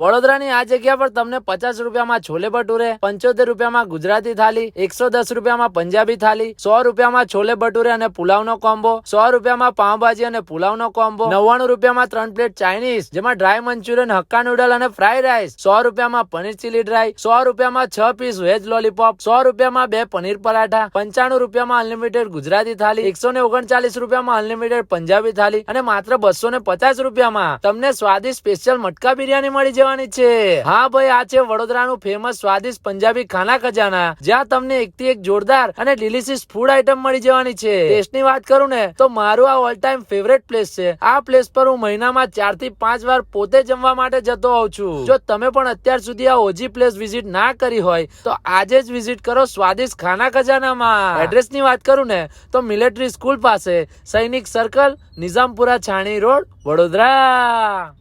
વડોદરાની આ જગ્યા પર તમને પચાસ રૂપિયામાં છોલે ભટુરે, પંચોતેર રૂપિયામાં ગુજરાતી થાલી, એકસો દસ રૂપિયામાં પંજાબી થાલી, સો રૂપિયામાં છોલે ભટુરે અને પુલાવનો કોમ્બો, સો રૂપિયામાં પાવભાજી અને પુલાવનો કોમ્બો, નવ્વાણું રૂપિયામાં ત્રણ પ્લેટ ચાઇનીઝ, જેમાં ડ્રાય મંચુરિયન, હક્કા નૂડલ અને ફ્રાઈડ રાઈસ, સો રૂપિયામાં પનીર ચીલી ડ્રાય, સો રૂપિયામાં છ પીસ વેજ લોલીપોપ, સો રૂપિયામાં બે પનીર પરાઠા, પંચાણું રૂપિયામાં અનલિમિટેડ ગુજરાતી થાલી, એકસો ને ઓગણચાલીસ રૂપિયામાં અનલિમિટેડ પંજાબી થાલી અને માત્ર બસો ને પચાસ રૂપિયામાં તમને સ્વાદિષ્ટ સ્પેશિયલ મટકા બિરયાની મળી જવાની છે. હા ભાઈ, આ છે વડોદરાનું ફેમસ સ્વાદિષ્ટ પંજાબી ખાના ખજાના, જ્યાં તમને એકથી એક જોરદાર અને ડિલિશિયસ ફૂડ આઈટમ મળી જવાની છે. ટેસ્ટની વાત કરું ને, તો મારું આ ઓલ ટાઈમ ફેવરેટ પ્લેસ છે. આ પ્લેસ પર હું મહિનામાં ચારથી પાંચ વાર પોતે જમવા માટે જતો હોઉં છું. જો તમે પણ અત્યાર સુધી આ ઓજી પ્લેસ વિઝિટ ના કરી હોય, તો આજે જ વિઝિટ કરો સ્વાદિષ્ટ ખાના ખજાનામાં. એડ્રેસની વાત કરું ને, તો મિલિટરી સ્કૂલ પાસે, સૈનિક સર્કલ નિઝામપુરા છાણી રોડ, વડોદરા.